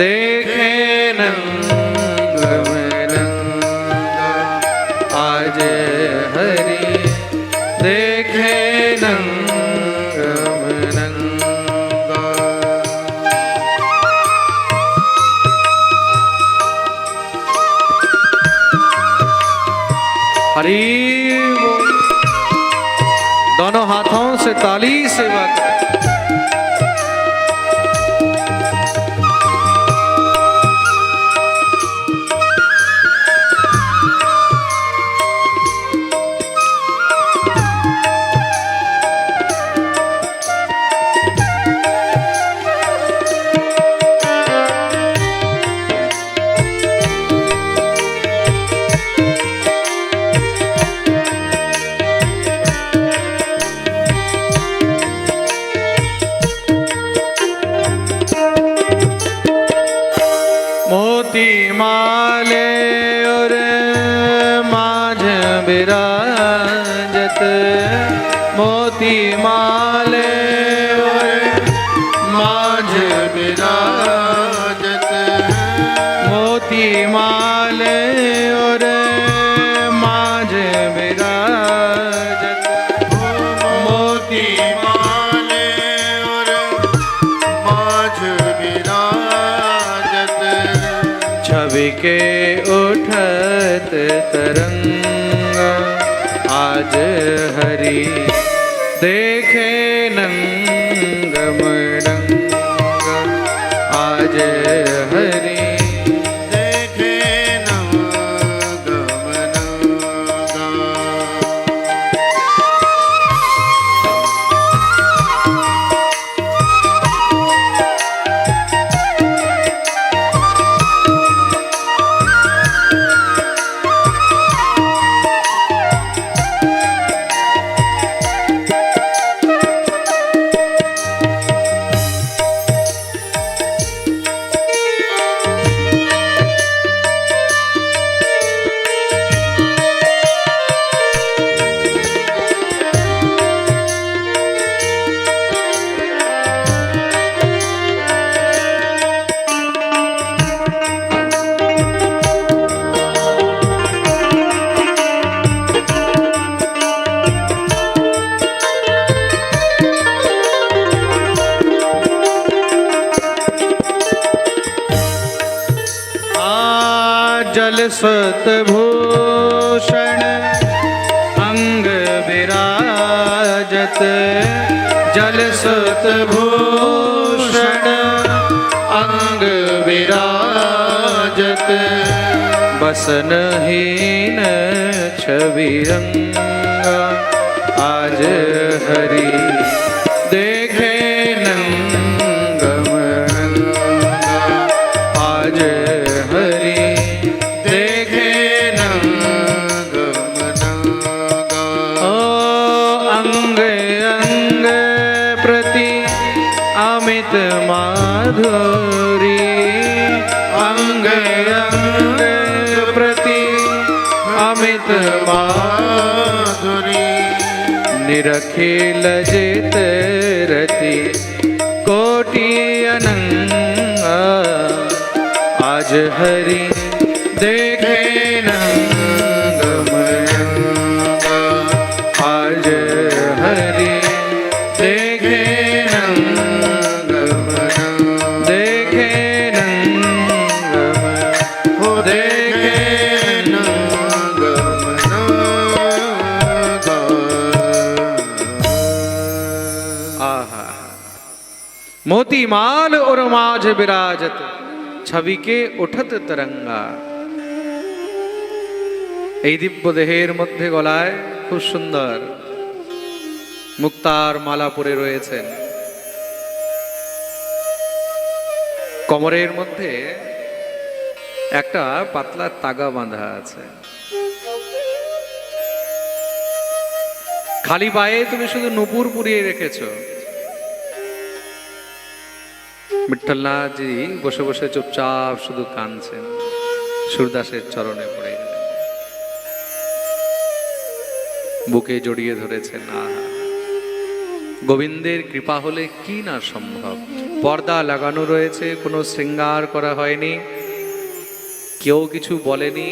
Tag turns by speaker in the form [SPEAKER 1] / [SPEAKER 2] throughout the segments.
[SPEAKER 1] દેખે નંદ हरि। देखे जल सत भूषण अंग विराजत। जल सत भूषण अंग विराजत। बसनहीन छवि रंगा, आज हरि। अमित माधुरी अंग अंग प्रति अमित माधुरी। निरखिल जित रति कोटि अनंग, आज हरि देखे મોતી માલ ઉર્માજ બિરાજત ছবি কে ওঠাতে তরঙ্গা এই দিব্য দেহের মধ্যে গলায় খুব সুন্দর মুক্তার মালা পরে রয়েছেন। কমরের মধ্যে একটা পাতলা তাগা বাঁধা আছে। খালি পায়ে তুমি শুধু নুপুর পুড়িয়ে রেখেছো। বিঠ্ঠলনাথজি বসে বসে চুপচাপ শুধু কাঁদছেন সুরদাসের চরণে পড়ে বুকে জড়িয়ে ধরেছেন আহা গোবিন্দের কৃপা হলে কি না সম্ভব? পর্দা লাগানো রয়েছে, কোনো শৃঙ্গার করা হয়নি। কেউ কিছু বলেনি,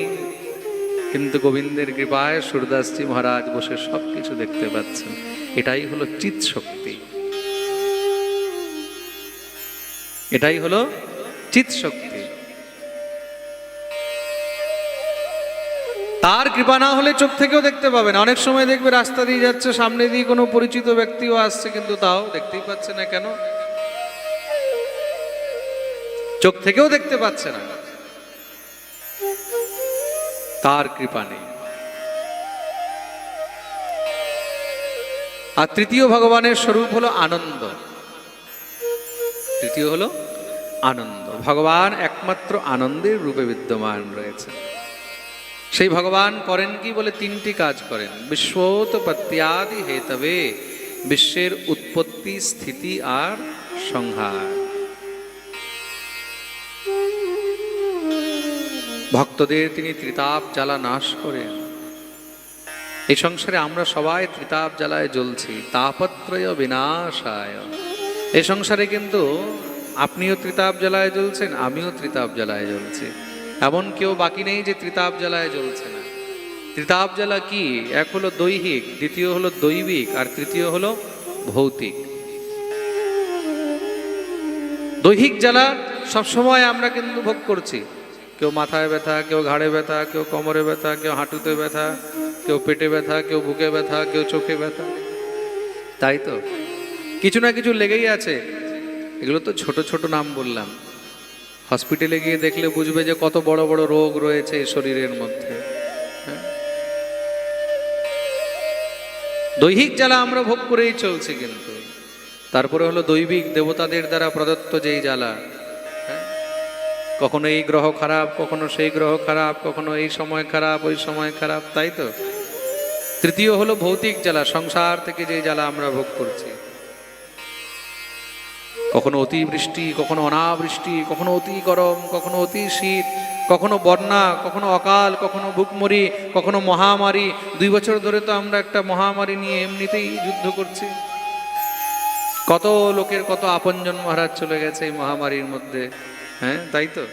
[SPEAKER 1] কিন্তু গোবিন্দের কৃপায় সুরদাসজি মহারাজ বসে সব কিছু দেখতে পাচ্ছেন। এটাই হলো চিৎ শক্তি এটাই হলো চিৎ শক্তি তার কৃপা না হলে চোখ থেকেও দেখতে পাবে না। অনেক সময় দেখবে রাস্তা দিয়ে যাচ্ছে, সামনে দিয়ে কোনো পরিচিত ব্যক্তিও আসছে, কিন্তু তাও দেখতেই পাচ্ছে না কেন? চোখ থেকেও দেখতে পাচ্ছে না। তার কৃপা নেই। আর তৃতীয় ভগবানের স্বরূপ হলো আনন্দ। তৃতীয় হলো আনন্দ। ভগবান একমাত্র আনন্দের রূপে বিদ্যমান রয়েছে সেই ভগবান করেন কি বলে তিনটি কাজ করেন। বিশ্বোৎপত্যাদি হেতবে বিশ্বের উৎপত্তি, স্থিতি আর সংহার। ভক্তদের তিনি ত্রিতাপ জ্বালা নাশ করেন। এই সংসারে আমরা সবাই ত্রিতাপ জ্বালায় জ্বলছি, তাপত্রয় বিনাশায়। এই সংসারে কিন্তু আপনিও ত্রিতাপ জ্বালায় জ্বলছেন, আমিও ত্রিতাপ জ্বালায় জ্বলছি। এমন কেউ বাকি নেই যে ত্রিতাপ জ্বালায় জ্বলছে না। ত্রিতাপ জ্বালা কি? এক হলো দৈহিক, দ্বিতীয় হলো দৈবিক, আর তৃতীয় হলো ভৌতিক। দৈহিক জ্বালা সবসময় আমরা কিন্তু ভোগ করছি। কেউ মাথায় ব্যথা, কেউ ঘাড়ে ব্যথা, কেউ কোমরে ব্যথা, কেউ হাঁটুতে ব্যথা, কেউ পেটে ব্যথা, কেউ বুকে ব্যথা, কেউ চোখে ব্যথা। তাই তো? কিছু না কিছু লেগেই আছে। এগুলো তো ছোট ছোট নাম বললাম। হসপিটালে গিয়ে দেখলে বুঝবে যে কত বড় বড় রোগ রয়েছে শরীরের মধ্যে। হ্যাঁ? দৈহিক জ্বালা আমরা ভোগ করেই চলছি কিন্তু। তারপরে হলো দৈবিক দেবতাদের দ্বারা প্রদত্ত যেই জ্বালা? কখনো এই গ্রহ খারাপ, কখনো সেই গ্রহ খারাপ, কখনো এই সময় খারাপ, ওই সময় খারাপ, তাই তো? তৃতীয় হলো ভৌতিক জ্বালা, সংসার থেকে যে জ্বালা আমরা ভোগ করছি। কখনো অতিবৃষ্টি কখনো অনাবৃষ্টি, কখনো অতি গরম, কখনো অতি শীত, কখনো বন্যা, কখনো অকাল, কখনো ভুকমরি, কখনো মহামারী। দুই বছর ধরে তো আমরা একটা মহামারী নিয়ে এমনিতেই যুদ্ধ করছি। কত লোকের কত আপনজন মহারাজ চলে গেছে এই মহামারীর মধ্যে। হ্যাঁ তাই তো?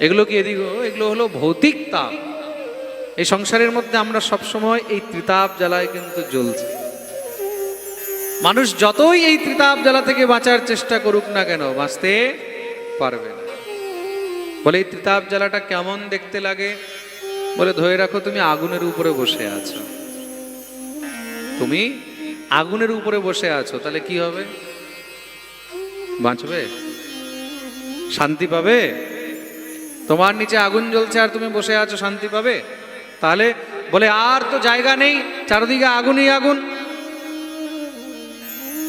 [SPEAKER 1] এগুলো কি এদিকে? এগুলো হলো ভৌতিক তাপ। এই সংসারের মধ্যে আমরা সবসময় এই ত্রিতাপ জ্বালায় কিন্তু জ্বলছি। মানুষ যতই এই ত্রিতাপ জ্বালা থেকে বাঁচার চেষ্টা করুক না কেন, বাঁচতে পারবে না। বলে, এই ত্রিতাপ জ্বালাটা কেমন দেখতে লাগে? বলে, ধরে রাখো, তুমি আগুনের উপরে বসে আছো। তুমি আগুনের উপরে বসে আছো, তাহলে কি হবে? বাঁচবে? শান্তি পাবে? তোমার নিচে আগুন জ্বলছে আর তুমি বসে আছো, শান্তি পাবে? তাহলে বলে, আর তো জায়গা নেই, চারদিকে আগুনই আগুন।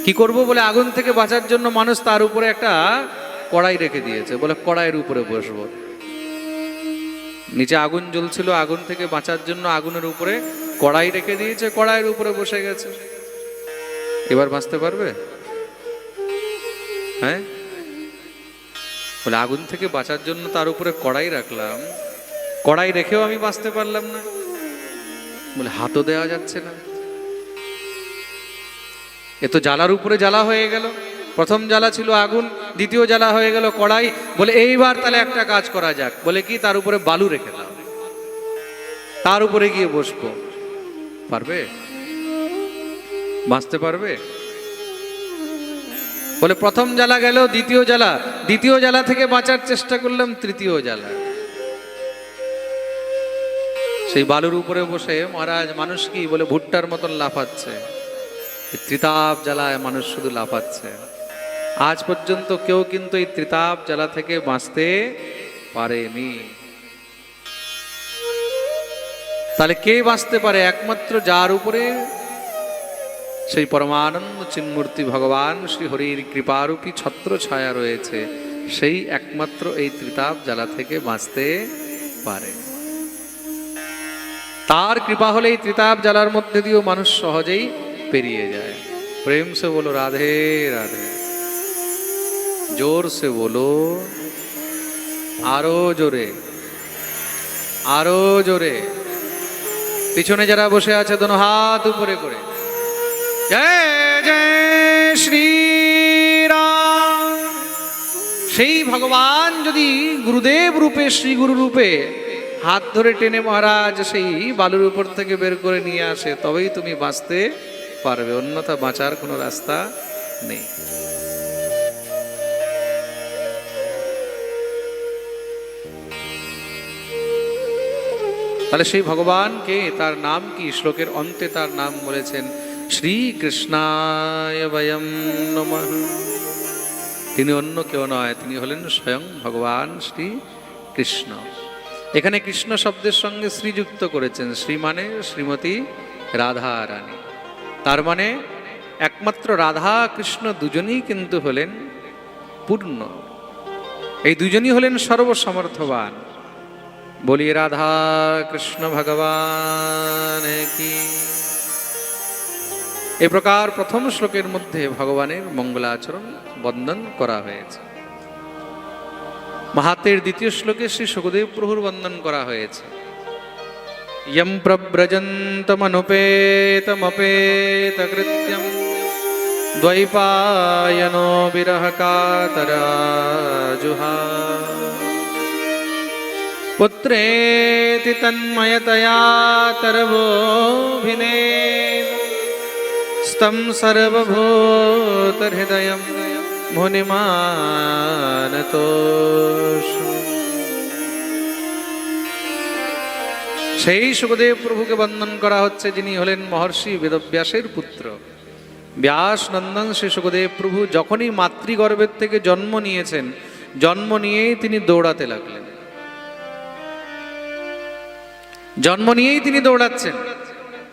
[SPEAKER 1] কি করব বলে, আগুন থেকে বাঁচার জন্য মানুষ তার উপরে একটা কড়াই রেখে দিয়েছে। বলে, কড়াইয়ের উপরে বসবো। নিচে আগুন জ্বলছিল, আগুন থেকে বাঁচার জন্য আগুনের উপরে কড়াই রেখে দিয়েছে, কড়াইয়ের উপরে বসে গেছে। এবার বাঁচতে পারবে? হ্যাঁ? বলে আগুন থেকে বাঁচার জন্য তার উপরে কড়াই রাখলাম। কড়াই রেখেও আমি বাঁচতে পারলাম না। বলে হাতও দেওয়া যাচ্ছে না। এ তো জ্বালার উপরে জ্বালা হয়ে গেল। প্রথম জ্বালা ছিল আগুন, দ্বিতীয় জ্বালা হয়ে গেল কড়াই। বলে এইবার তাহলে একটা কাজ করা যাক। বলে কি, তার উপরে বালু রেখে দাও। তার উপরে গিয়ে বসবো। পারবে? বাঁচতে পারবে? বলে, প্রথম জ্বালা গেল, দ্বিতীয় জ্বালা। দ্বিতীয় জ্বালা থেকে বাঁচার চেষ্টা করলাম, তৃতীয় জ্বালা। সেই বালুর উপরে বসে মহারাজ, মানুষ কি? বলে, ভুট্টার মতন লাফাচ্ছে। ত্রিতাপ জ্বালায় মানুষ শুধু লাফাচ্ছে। আজ পর্যন্ত কেউ কিন্তু এই ত্রিতাপ জ্বালা থেকে বাঁচতে পারেনি। তাহলে কে বাঁচতে পারে? একমাত্র যার উপরে সেই পরমানন্দ চিন্মূর্তি ভগবান শ্রী হরির কৃপারূপী ছত্র ছায়া রয়েছে। সেই একমাত্র এই ত্রিতাপ জ্বালা থেকে বাঁচতে পারে। তার কৃপা হলে এই ত্রিতাপ জ্বালার মধ্যে দিয়েও মানুষ সহজেই পেরিয়ে যায়। প্রেম সে বলো, রাধে রাধে। জোর সে বলো, আরও জোরে আরও জোরে। পিছনে যারা বসে আছে, দোনো হাত উপরে করে। জয় জয় শ্রীরাম। সেই ভগবান যদি গুরুদেব রূপে শ্রী গুরু রূপে হাত ধরে টেনে মহারাজ সেই বালুর উপর থেকে বের করে নিয়ে আসে, তবেই তুমি বাঁচতে পারবে। অন্যথা বাঁচার কোনো রাস্তা নেই। তাহলে সেই ভগবানকে তার নাম কি? শ্লোকের অন্তে তার নাম বলেছেন শ্রীকৃষ্ণায় বয়ম নমঃ। তিনি অন্য কেউ নয়, তিনি হলেন স্বয়ং ভগবান শ্রী কৃষ্ণ এখানে কৃষ্ণ শব্দের সঙ্গে শ্রীযুক্ত করেছেন শ্রী মানে শ্রীমতী রাধা রানী তার মানে একমাত্র রাধা কৃষ্ণ দুজনেই কিন্তু হলেন পূর্ণ। এই দুজনই হলেন সর্বসমর্থবান। বলি রাধা কৃষ্ণ ভগবান কি? এ প্রকার প্রথম শ্লোকের মধ্যে ভগবানের মঙ্গলাচরণ বন্দন করা হয়েছে। মাহাতের দ্বিতীয় শ্লোকে শ্রী সুখদেব প্রভুর বন্দন করা হয়েছে। ইয়ম প্রব্রজন্তমনুপেতমপেত কৃত্যম দ্বৈপায়নো বিরহ কাতরাজুহা পুত্রেতি তন্ময়তয়া তরভোভিনে স্తం সর্বভূতহৃদয়ম মুনিমানতোষ সেই সুখদেব প্রভুকে বন্দন করা হচ্ছে যিনি হলেন মহর্ষি বেদব্যাসের পুত্র। ব্যাস নন্দন শ্রী সুখদেব প্রভু যখনই মাতৃগর্ভের থেকে জন্ম নিয়েছেন, জন্ম নিয়েই তিনি দৌড়াতে লাগলেন। জন্ম নিয়েই তিনি দৌড়াচ্ছেন।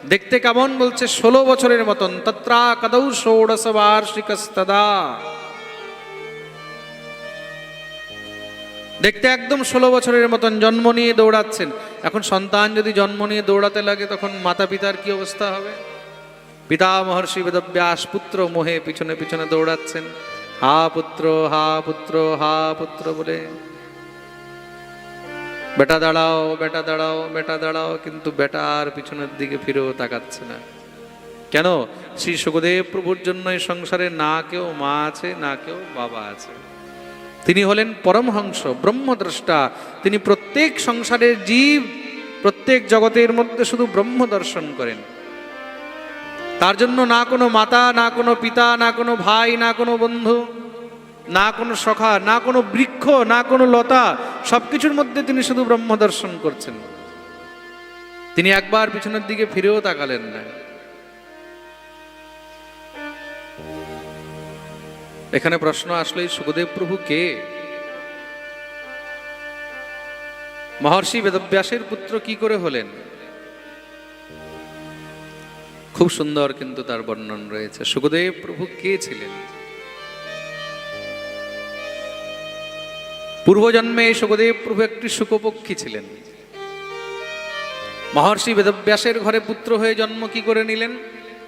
[SPEAKER 1] দেখতে কেমন বলছে, ষোলো বছরের মতন। তত্রা কদৌ ষোড়শ বার্ষিকস্তদা দেখতে একদম ষোলো বছরের মতন, জন্ম নিয়ে দৌড়াচ্ছেন। এখন সন্তান যদি জন্ম নিয়ে দৌড়াতে লাগে, তখন মাতা পিতার কি অবস্থা হবে? পিতা মহর্ষি বেদব্যাস পুত্র মোহে পিছনে পিছনে দৌড়াচ্ছেন। হা পুত্র হা পুত্র হা পুত্র বলে বেটা দাঁড়াও বেটা দাঁড়াও বেটা দাঁড়াও, কিন্তু বেটা আর পিছনের দিকে ফিরেও তাকাচ্ছে না। কেন? শ্রী সুখদেব প্রভুর জন্য এই সংসারে না কেউ মা আছে, না কেউ বাবা আছে। তিনি হলেন পরমহংস, ব্রহ্মদ্রষ্টা। তিনি প্রত্যেক সংসারের জীব, প্রত্যেক জগতের মধ্যে শুধু ব্রহ্ম দর্শন করেন। তার জন্য না কোনো মাতা, না কোনো পিতা, না কোনো ভাই, না কোনো বন্ধু না কোনো সখা, না কোনো বৃক্ষ, না কোনো লতা সব কিছুর মধ্যে তিনি শুধু ব্রহ্ম দর্শন করছেন। তিনি একবার পিছনের দিকে ফিরেও তাকালেন না। এখানে প্রশ্ন আসলে সুখদেব প্রভু কে? মহর্ষি বেদব্যাসের পুত্র কি করে হলেন? খুব সুন্দর কিন্তু তার বর্ণন রয়েছে। সুখদেব প্রভু কে ছিলেন? পূর্বজন্মে সুখদেব প্রভু একটি সুখপক্ষী ছিলেন। মহর্ষি বেদব্যাসের ঘরে পুত্র হয়ে জন্ম কি করে নিলেন,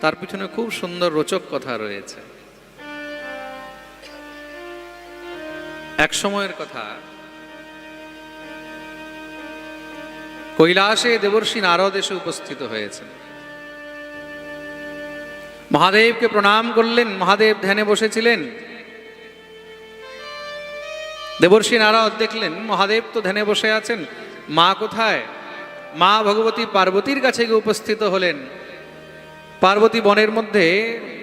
[SPEAKER 1] তার পিছনে খুব সুন্দর রোচক কথা রয়েছে। এক সময়ের কথা। কৈলাসে দেবর্ষী নারদ এসে উপস্থিত হয়েছেন। মহাদেবকে প্রণাম করলেন, মহাদেব ধ্যানে বসেছিলেন। দেবর্ষী নারদ দেখলেন, মহাদেব তো ধ্যানে বসে আছেন, মা কোথায়? মা ভগবতী পার্বতীর কাছে গিয়ে উপস্থিত হলেন। পার্বতী বনের মধ্যে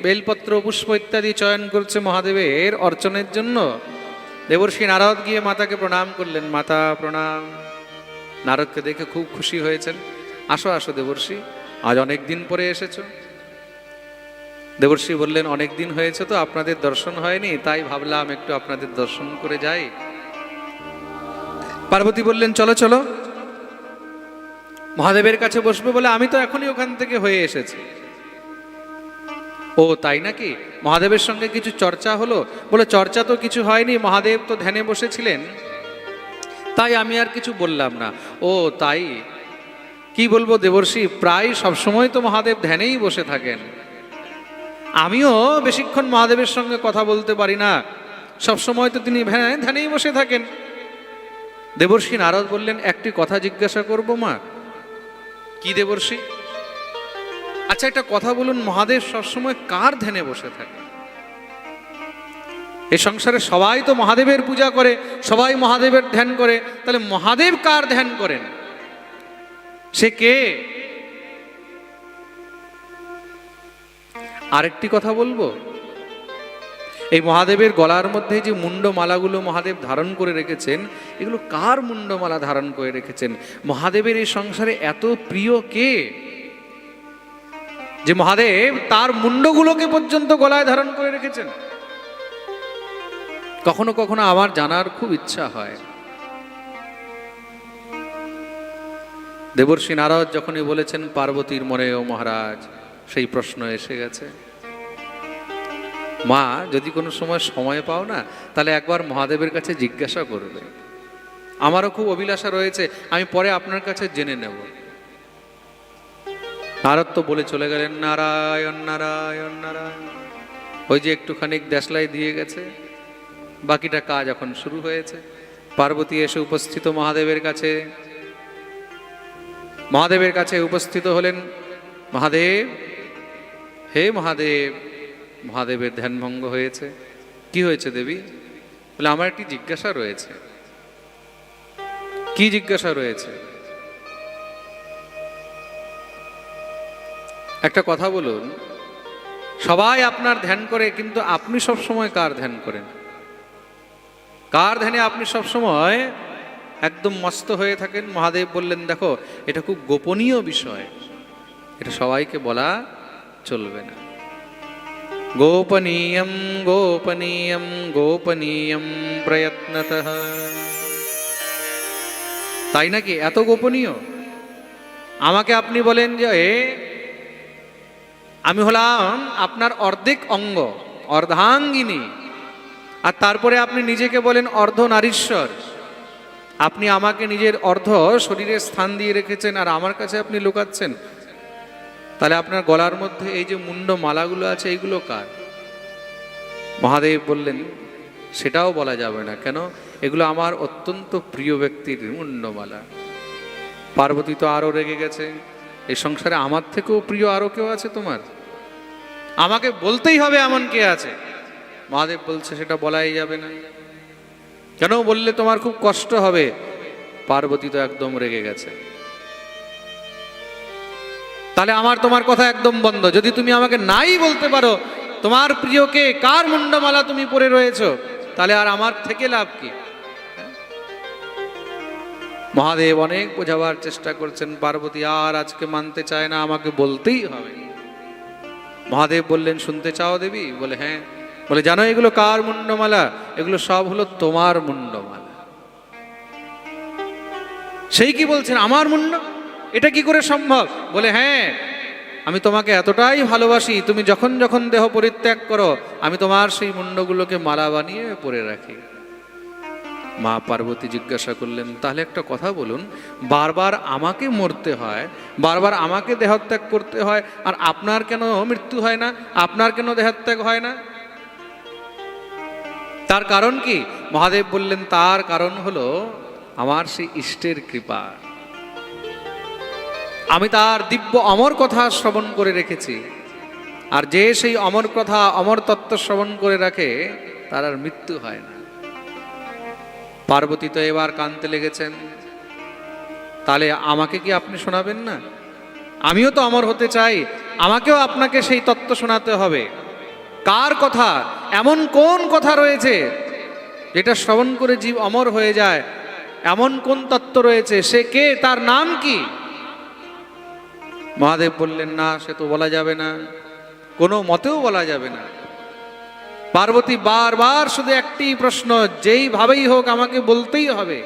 [SPEAKER 1] বেলপত্র, পুষ্প ইত্যাদি চয়ন করছে মহাদেবের অর্চনের জন্য। দেবর্ষী নারদ গিয়ে মাতাকে প্রণাম করলেন। মাতা, প্রণাম। নারদকে দেখে খুব খুশি হয়েছেন। আসো আসো দেবর্ষী, আজ অনেক দিন পরে এসেছ। দেবর্ষী বললেন, অনেক দিন হয়েছে তো, আপনাদের দর্শন হয়নি, তাই ভাবলাম একটু আপনাদের দর্শন করে যাই। পার্বতী বললেন, চলো চলো। মহাদেবের কাছে বসবে বলে আমি তো এখনই ওখান থেকে হয়ে এসেছি। ও, তাই নাকি? মহাদেবের সঙ্গে কিছু চর্চা হলো? বলে, চর্চা তো কিছু হয়নি, মহাদেব তো ধ্যানে বসেছিলেন। তাই আমি আর কিছু বললাম না। ও, তাই? কি বলব দেবর্ষী, প্রায় সবসময় তো মহাদেব ধ্যানেই বসে থাকেন। আমিও বেশিক্ষণ মহাদেবের সঙ্গে কথা বলতে পারি না। সবসময় তো তিনি ধ্যানে ধ্যানেই বসে থাকেন। দেবর্ষী নারদ বললেন, একটি কথা জিজ্ঞাসা করব মা। কি দেবর্ষী? আচ্ছা একটা কথা বলুন, মহাদেব সবসময় কার ধ্যানে বসে থাকে? এই সংসারে সবাই তো মহাদেবের পূজা করে, সবাই মহাদেবের ধ্যান করে। তাহলে মহাদেব কার ধ্যান করেন? সে কে? আরেকটি কথা বলব? এই মহাদেবের গলার মধ্যে যে মুন্ডমালাগুলো মহাদেব ধারণ করে রেখেছেন, এগুলো কার মুন্ডমালা ধারণ করে রেখেছেন? মহাদেবের এই সংসারে এত প্রিয় কে? যে মহাদেব তার মুন্ডগুলোকে পর্যন্ত গলায় ধারণ করে রেখেছেন। কখনো কখনো আমার জানার খুব ইচ্ছা হয়। দেবর্ষী নারদ যখনই বলেছেন, পার্বতীর মনে ও মহারাজ সেই প্রশ্ন এসে গেছে। মা, যদি কোনো সময় সময় পাও না, তাহলে একবার মহাদেবের কাছে জিজ্ঞাসা করবে। আমারও খুব অভিলাষা রয়েছে, আমি পরে আপনার কাছে জেনে নেব। নারদ তো বলে চলে গেলেন, নারায়ণ নারায়ণ নারায়ণ। ওই যে একটুখানি দেশলাই দিয়ে গেছে। বাকিটা কাজ এখন শুরু হয়েছে। পার্বতী এসে উপস্থিত মহাদেবের কাছে। মহাদেবের কাছে উপস্থিত হলেন, মহাদেব হে মহাদেব, মহাদেবের ধ্যানভঙ্গ হয়েছে। কি হয়েছে দেবী? বলে, আমার একটি জিজ্ঞাসা রয়েছে। কি জিজ্ঞাসা রয়েছে? একটা কথা বলুন, সবাই আপনার ধ্যান করে, কিন্তু আপনি সব সময় কার ধ্যান করেন? কার ধ্যানে আপনি সব সময় একদম মস্ত হয়ে থাকেন? মহাদেব বললেন, দেখো, এটা খুব গোপনীয় বিষয়। এটা সবাইকে বলা চলবে না। গোপনীয়ম গোপনীয়ম গোপনীয়ম প্রয়ত্নত। তাই নাকি এত গোপনীয়? আমাকে আপনি বলেন যে আমি হলাম আপনার অর্ধেক অঙ্গ, অর্ধাঙ্গিনী। আর তারপরে আপনি নিজেকে বলেন অর্ধ নারীশ্বর আপনি আমাকে নিজের অর্ধ শরীরে স্থান দিয়ে রেখেছেন, আর আমার কাছে আপনি লুকাচ্ছেন। তাহলে আপনার গলার মধ্যে এই যে মুন্ড মালাগুলো আছে এইগুলো কার? মহাদেব বললেন, সেটাও বলা যাবে না। কেন? এগুলো আমার অত্যন্ত প্রিয় ব্যক্তির মুন্ডমালা। পার্বতী তো আরও রেগে গেছে। এই সংসারে আমার থেকেও প্রিয় আরও কেউ আছে তোমার? আমাকে বলতেই হবে এমন কে আছে। মহাদেব বলছে, সেটা বলাই যাবে না। কেন বললে তোমার খুব কষ্ট হবে? পার্বতী তো একদম রেগে গেছে। তাহলে আমার তোমার কথা একদম বন্ধ। যদি তুমি আমাকে নাই বলতে পারো, তোমার প্রিয়কে কার মুন্ডমালা তুমি পরে রয়েছো? তাহলে আর আমার থেকে লাভ কি? মহাদেব অনেক বোঝাবার চেষ্টা করছেন, পার্বতী আর আজকে মানতে চায় না, আমাকে বলতেই হবে। মহাদেব বললেন, শুনতে চাও দেবী? বলে হ্যাঁ। বলে, জানো এগুলো কার মুন্ডমালা? এগুলো সব হলো তোমার মুন্ডমালা। সেই কি বলছেন? আমার মুন্ড? এটা কি করে সম্ভব? বলে হ্যাঁ আমি তোমাকে এতটাই ভালোবাসি, তুমি যখন যখন দেহ পরিত্যাগ করো, আমি তোমার সেই মুন্ডগুলোকে মালা বানিয়ে পরে রাখি। মা পার্বতী জিজ্ঞাসা করলেন, তাহলে একটা কথা বলুন, বারবার আমাকে মরতে হয়, বারবার আমাকে দেহত্যাগ করতে হয়, আর আপনার কেন মৃত্যু হয় না? আপনার কেন দেহত্যাগ হয় না? তার কারণ কি? মহাদেব বললেন, তার কারণ হলো আমার সেই ইষ্টের কৃপা। আমি তার দিব্য অমর কথা শ্রবণ করে রেখেছি। আর যে সেই অমর কথা, অমর তত্ত্ব শ্রবণ করে রাখে, তার আর মৃত্যু হয় না। পার্বতী তো এবার কানতে লেগেছেন। তাহলে আমাকে কি আপনি শোনাবেন না? আমিও তো অমর হতে চাই। আমাকেও আপনাকে সেই তত্ত্ব শোনাতে হবে। কার কথা? এমন কোন কথা রয়েছে যেটা শ্রবণ করে জীব অমর হয়ে যায়? এমন কোন তত্ত্ব রয়েছে? সে কে? তার নাম কি? মহাদেব বললেন না সে তো বলা যাবে না। কোনো মতেও বলা যাবে না। পার্বতী বারবার শুধু একটি প্রশ্ন যেইভাবেই হোক আমাকে বলতেই হবে।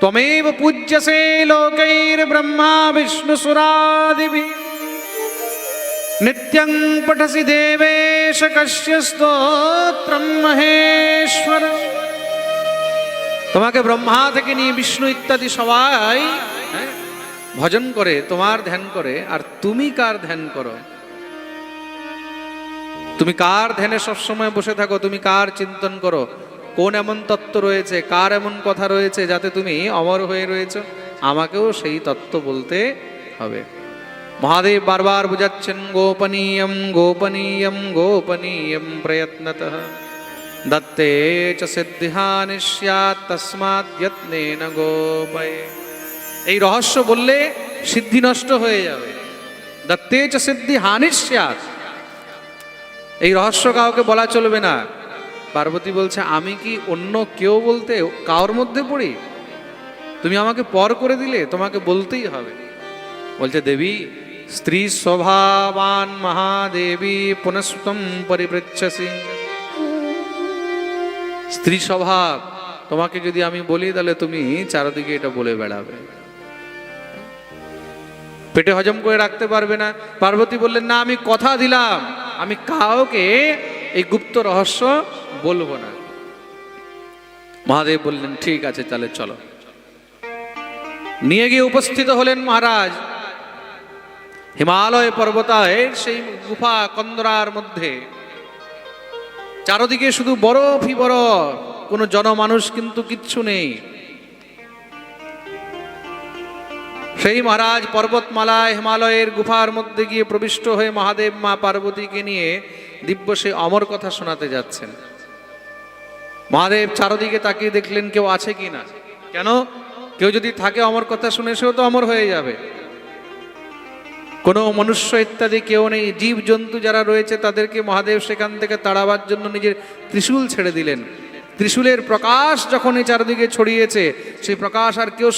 [SPEAKER 1] তমেব পূজ্যসে লোকের ব্রহ্মা বিষ্ণু সুরাদিভি। নিত্যং পঠসি দেবেশ কশ্য স্তোত্রম মহেশ্বর। তোমাকে ব্রহ্মা থেকে নিয়ে বিষ্ণু ইত্যাদি সবাই হ্যাঁ, ভজন করে, তোমার ধ্যান করে, আর তুমি কার ধ্যান করো? তুমি কার ধ্যানে সবসময় বসে থাকো? তুমি কার চিন্তন করো? কোন এমন তত্ত্ব রয়েছে? কার এমন কথা রয়েছে যাতে তুমি অমর হয়ে রয়েছো? আমাকেও সেই তত্ত্ব বলতে হবে। মহাদেব বারবার বোঝাচ্ছেন, গোপনীয়ম গোপনীয়ম গোপনীয়ম প্রয়ত্নত দত্তে চ সিদ্ধিহানি স্যাৎ তস্মাৎ যত্নেন গোপয়ে। এই রহস্য বললে সিদ্ধি নষ্ট হয়ে যাবে। দত্তে চ সিদ্ধি হানি স্যাৎ এই রহস্য কাউকে বলা চলবে না। পার্বতী বলছে, আমি কি অন্য কেউ বলতে কার মধ্যে পড়ি? তুমি আমাকে পর করে দিলে, তোমাকে বলতেই হবে। বলছে, দেবী, স্ত্রী স্বভাবান মহাদেবী পুনঃস্তম পরিপৃচ্ছসি। স্ত্রী স্বভাব, তোমাকে যদি আমি বলি, তাহলে তুমি চারদিকে এটা বলে বেড়াবে। পেটে হজম করে রাখতে পারবে না। পার্বতী বললেন, না, আমি কথা দিলাম। আমি কাউকে এই গুপ্ত রহস্য বলব না। মহাদেব বললেন, ঠিক আছে, তাহলে চলো। নিয়ে গিয়ে উপস্থিত হলেন মহারাজ। হিমালয় পর্বতায়ের সেই গুফা কন্দরার মধ্যে। চারদিকে শুধু বরফই বরফ। কোনো জনমানুষ কিন্তু কিচ্ছু নেই। সেই মহারাজ পর্বতমালায় হিমালয়ের গুফার মধ্যে গিয়ে প্রবিষ্ট হয়ে মহাদেব মা পার্বতীকে নিয়ে দিব্য সে অমর কথা শোনাতে যাচ্ছেন। মহাদেব চারদিকে তাকিয়ে দেখলেন, কেউ আছে কি না? কেন? কেউ যদি থাকে অমর কথা শুনে, সেও তো অমর হয়ে যাবে। কোনো মনুষ্য ইত্যাদি কেউ নেই। জীব জন্তু যারা রয়েছে, তাদেরকে মহাদেব সেখান থেকে তাড়াবার জন্য নিজের ত্রিশূল ছেড়ে দিলেন। ত্রিশূলের প্রকাশ যখন এই চারদিকে ছড়িয়েছে, সেই প্রকাশ আর কেউ